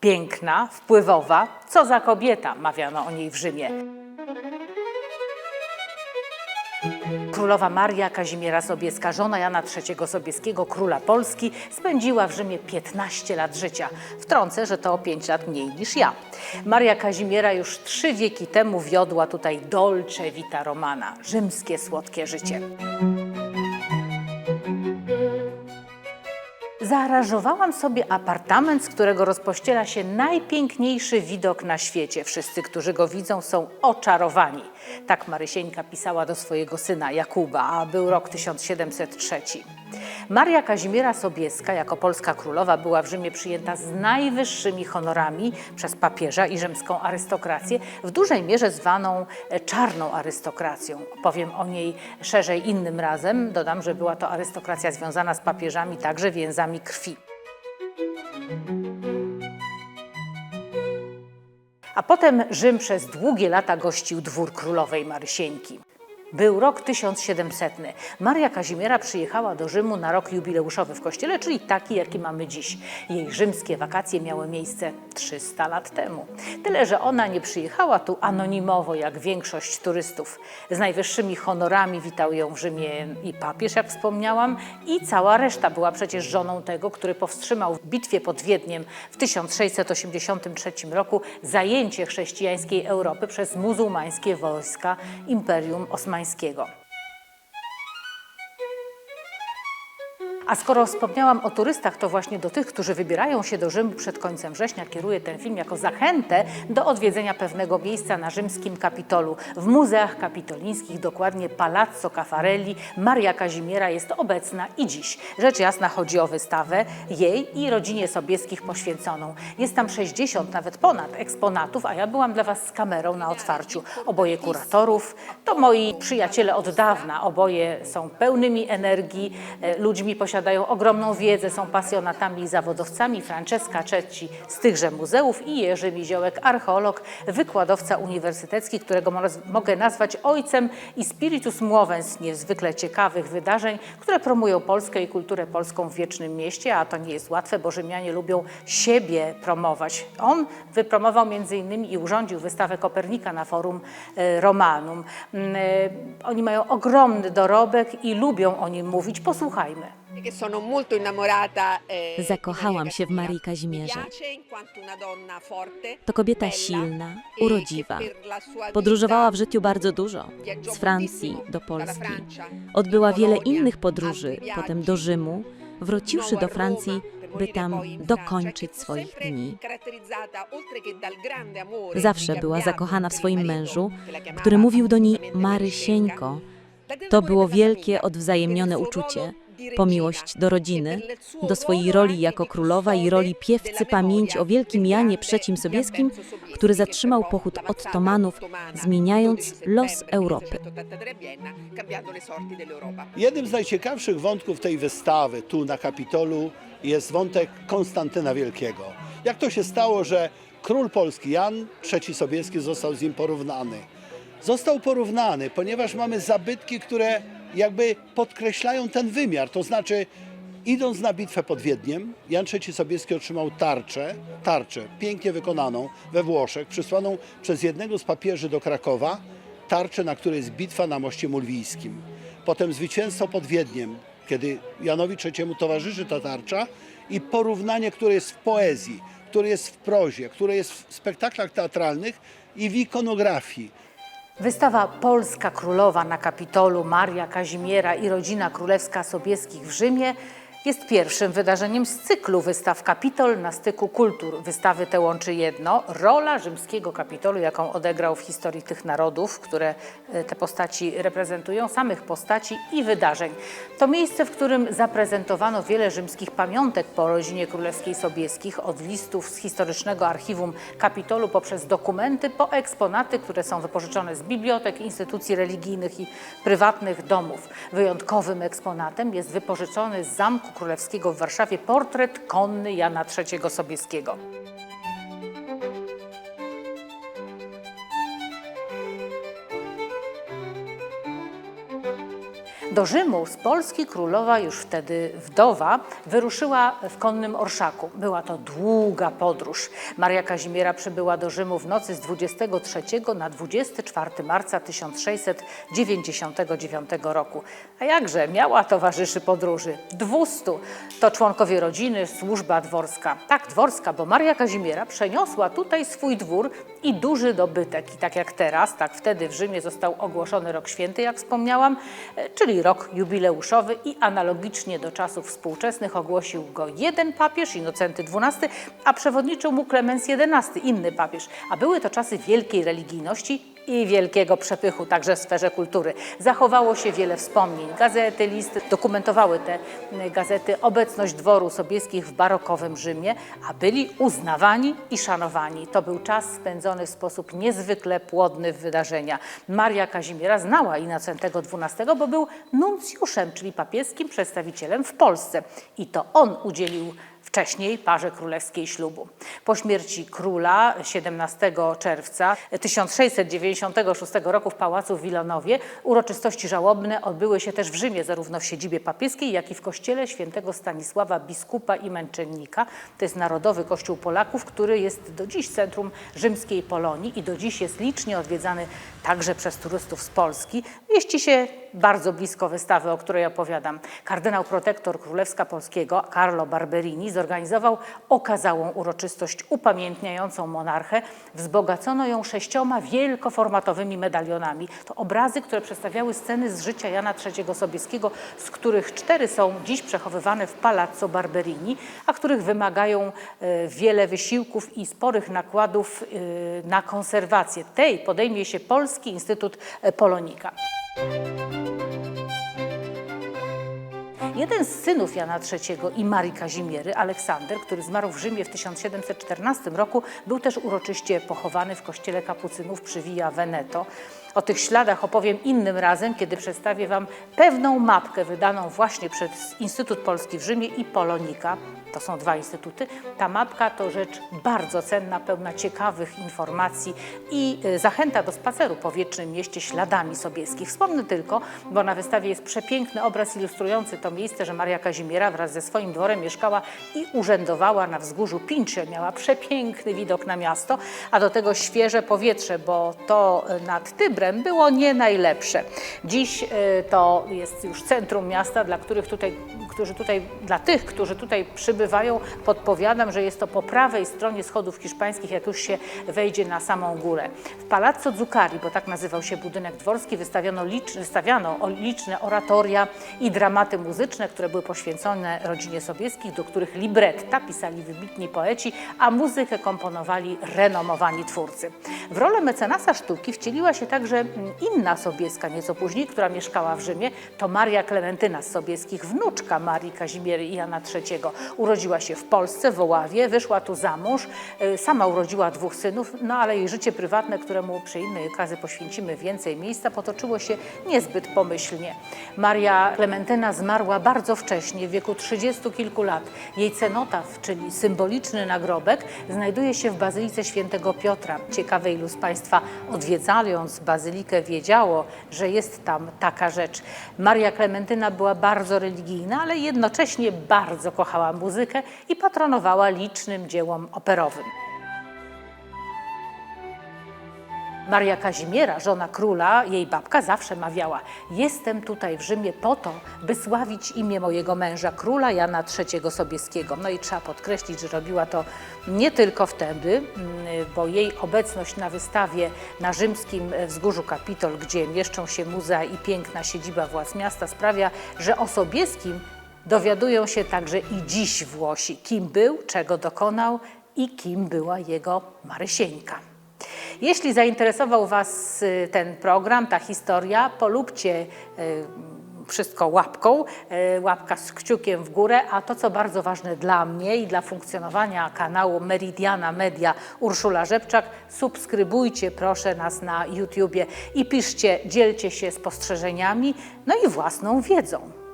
Piękna, wpływowa, co za kobieta, mawiano o niej w Rzymie. Królowa Maria Kazimiera Sobieska, żona Jana III Sobieskiego, króla Polski, spędziła w Rzymie 15 lat życia. Wtrącę, że to o 5 lat mniej niż ja. Maria Kazimiera już trzy wieki temu wiodła tutaj dolce vita romana, rzymskie słodkie życie. Zaaranżowałam sobie apartament, z którego rozpościera się najpiękniejszy widok na świecie. Wszyscy, którzy go widzą, są oczarowani. Tak Marysieńka pisała do swojego syna Jakuba, a był rok 1703. Maria Kazimiera Sobieska jako polska królowa była w Rzymie przyjęta z najwyższymi honorami przez papieża i rzymską arystokrację, w dużej mierze zwaną e, czarną arystokracją. Powiem o niej szerzej innym razem. Dodam, że była to arystokracja związana z papieżami także więzami krwi. A potem Rzym przez długie lata gościł dwór królowej Marysieńki. Był rok 1700. Maria Kazimiera przyjechała do Rzymu na rok jubileuszowy w kościele, czyli taki, jaki mamy dziś. Jej rzymskie wakacje miały miejsce 300 lat temu. Tyle, że ona nie przyjechała tu anonimowo, jak większość turystów. Z najwyższymi honorami witał ją w Rzymie i papież, jak wspomniałam, i cała reszta była przecież żoną tego, który powstrzymał w bitwie pod Wiedniem w 1683 roku zajęcie chrześcijańskiej Europy przez muzułmańskie wojska Imperium Osmańskiego. Szymańskiego. A skoro wspomniałam o turystach, to właśnie do tych, którzy wybierają się do Rzymu przed końcem września, kieruję ten film jako zachętę do odwiedzenia pewnego miejsca na rzymskim Kapitolu. W muzeach kapitolińskich, dokładnie Palazzo Caffarelli, Maria Kazimiera jest obecna i dziś. Rzecz jasna chodzi o wystawę jej i rodzinie Sobieskich poświęconą. Jest tam 60, nawet ponad eksponatów, a ja byłam dla Was z kamerą na otwarciu. Oboje kuratorów, to moi przyjaciele od dawna, oboje są pełnymi energii, e, ludźmi posiadają ogromną wiedzę, są pasjonatami i zawodowcami. Francesca Cecci z tychże muzeów i Jerzy Miziołek, archeolog, wykładowca uniwersytecki, którego mo- mogę nazwać ojcem i spiritus movens niezwykle ciekawych wydarzeń, które promują Polskę i kulturę polską w wiecznym mieście, a to nie jest łatwe, bo Rzymianie lubią siebie promować. On wypromował między innymi i urządził wystawę Kopernika na forum e, Romanum. Mm, e, Oni mają ogromny dorobek i lubią o nim mówić. Posłuchajmy. Eh, Zakochałam się w Marii. Kazimierze. To kobieta silna, e urodziwa. Podróżowała w życiu bardzo dużo. Z Francji do Polski. Odbyła wiele innych podróży, potem do Rzymu, wróciwszy do Francji, by tam dokończyć swoich dni. Zawsze była zakochana w swoim mężu, który mówił do niej Marysieńko. To było wielkie, odwzajemnione uczucie, po miłość do rodziny, do swojej roli jako królowa i roli piewcy pamięci o wielkim Janie III Sobieskim, który zatrzymał pochód Ottomanów, zmieniając 12 los Europy. 1583 a Vienna, cambiando le sorti dell'Europa. Jednym z najciekawszych wątków tej wystawy tu na Kapitolu jest wątek Konstantyna Wielkiego. Jak to się stało, że król polski Jan III Sobieski został z nim porównany? Został porównany, ponieważ mamy zabytki, które jakby podkreślają ten wymiar. To znaczy, idąc na bitwę pod Wiedniem, Jan III Sobieski otrzymał tarczę, tarczę pięknie wykonaną we Włoszech, przysłaną przez jednego z papieży do Krakowa, tarczę, na której jest bitwa na moście mulwijskim. Potem zwycięstwo pod Wiedniem, kiedy Janowi III towarzyszy ta tarcza i porównanie, które jest w poezji, które jest w prozie, które jest w spektaklach teatralnych i w ikonografii. Wystawa Polska Królowa na Kapitolu Maria Kazimiera i rodzina królewska Sobieskich w Rzymie jest pierwszym wydarzeniem z cyklu wystaw Kapitol na styku kultur. Wystawy te łączy jedno, rola rzymskiego Kapitolu, jaką odegrał w historii tych narodów, które e, te postaci reprezentują, samych postaci i wydarzeń. To miejsce, w którym zaprezentowano wiele rzymskich pamiątek po rodzinie królewskiej Sobieskich, od listów z historycznego archiwum Kapitolu poprzez dokumenty, po eksponaty, które są wypożyczone z bibliotek, instytucji religijnych i prywatnych domów. Wyjątkowym eksponatem jest wypożyczony z Zamku Królewskiego w Warszawie portret konny Jana III Sobieskiego. Do Rzymu z Polski królowa, już wtedy wdowa, wyruszyła w konnym orszaku. Była to długa podróż. Maria Kazimiera przybyła do Rzymu w nocy z 23 na 24 marca 1699 roku. A jakże, miała towarzyszy podróży. 200 to członkowie rodziny, służba dworska. Tak, dworska, bo Maria Kazimiera przeniosła tutaj swój dwór i duży dobytek. I tak jak teraz, tak wtedy w Rzymie został ogłoszony rok święty, jak wspomniałam, e, czyli rok jubileuszowy i analogicznie do czasów współczesnych ogłosił go jeden papież, Innocenty XII, a przewodniczył mu Klemens XI, inny papież. A były to czasy wielkiej religijności i wielkiego przepychu, także w sferze kultury. Zachowało się wiele wspomnień. Gazety, listy dokumentowały te gazety obecność dworu sobieskich w barokowym Rzymie, a byli uznawani i szanowani. To był czas spędzony w sposób niezwykle płodny w wydarzenia. Maria Kazimiera znała Innocentego XII, bo był nuncjuszem, czyli papieskim przedstawicielem w Polsce. I to on udzielił wcześniej parze królewskiej ślubu. Po śmierci króla 17 czerwca 1696 roku w pałacu w Wilonowie uroczystości żałobne odbyły się też w Rzymie, zarówno w siedzibie papieskiej, jak i w kościele świętego Stanisława biskupa i męczennika. To jest Narodowy Kościół Polaków, który jest do dziś centrum rzymskiej Polonii i do dziś jest licznie odwiedzany także przez turystów z Polski. Mieści się bardzo blisko wystawy, o której opowiadam. Kardynał protektor Królewska Polskiego Carlo Barberini zorganizował okazałą uroczystość upamiętniającą monarchę. Wzbogacono ją sześcioma wielkoformatowymi medalionami. To obrazy, które przedstawiały sceny z życia Jana III Sobieskiego, z których cztery są dziś przechowywane w Palazzo Barberini, a których wymagają e, wiele wysiłków i sporych nakładów e, na konserwację. Tej podejmie się Polski Instytut e, Polonika. Jeden z synów Jana III i Marii Kazimiery, Aleksander, który zmarł w Rzymie w 1714 roku, był też uroczyście pochowany w kościele kapucynów przy Via Veneto. O tych śladach opowiem innym razem, kiedy przedstawię Wam pewną mapkę wydaną właśnie przez Instytut Polski w Rzymie i Polonika. To są dwa instytuty. Ta mapka to rzecz bardzo cenna, pełna ciekawych informacji i y, zachęta do spaceru po wiecznym mieście śladami sobieskich. Wspomnę tylko, bo na wystawie jest przepiękny obraz ilustrujący to miejsce, że Maria Kazimiera wraz ze swoim dworem mieszkała i urzędowała na wzgórzu Pincze. Miała przepiękny widok na miasto, a do tego świeże powietrze, bo to y, nad Było nie najlepsze. Dziś y, to jest już centrum miasta, dla których tutaj, którzy tutaj, dla tych, którzy tutaj przybywają, podpowiadam, że jest to po prawej stronie schodów hiszpańskich, jak już się wejdzie na samą górę. W Palazzo Zuccari, bo tak nazywał się budynek dworski, wystawiano o- liczne oratoria i dramaty muzyczne, które były poświęcone rodzinie Sobieskich, do których libretta pisali wybitni poeci, a muzykę komponowali renomowani twórcy. W rolę mecenasa sztuki wcieliła się także mm, inna Sobieska, nieco później, która mieszkała w Rzymie, to Maria Klementyna z Sobieskich, wnuczka Marii Kazimiery i Jana III. Urodziła się w Polsce, w Oławie, wyszła tu za mąż, y, sama urodziła dwóch synów, no ale jej życie prywatne, któremu przy innej okazji poświęcimy więcej miejsca, potoczyło się niezbyt pomyślnie. Maria Klementyna zmarła bardzo wcześnie, w wieku trzydziestu kilku lat. Jej cenotaf, czyli symboliczny nagrobek, znajduje się w Bazylice Świętego Piotra. Ciekawe, ilu z Państwa odwiedzając bazylikę wiedziało, że jest tam taka rzecz. Maria Klementyna była bardzo religijna, ale jednocześnie bardzo kochała muzykę i patronowała licznym dziełom operowym. Maria Kazimiera, żona króla, jej babka zawsze mawiała: Jestem tutaj w Rzymie po to, by sławić imię mojego męża, króla Jana III Sobieskiego. No i trzeba podkreślić, że robiła to nie tylko wtedy, mm, bo jej obecność na wystawie na rzymskim wzgórzu Kapitol, gdzie mieszczą się muzea i piękna siedziba władz miasta, sprawia, że o Sobieskim dowiadują się także i dziś Włosi, kim był, czego dokonał i kim była jego Marysieńka. Jeśli zainteresował Was y, ten program, ta historia, polubcie y, wszystko łapką, y, łapka z kciukiem w górę, a to, co bardzo ważne dla mnie i dla funkcjonowania kanału Meridiana Media Urszula Rzepczak, subskrybujcie proszę nas na YouTubie i piszcie, dzielcie się spostrzeżeniami, no i własną wiedzą.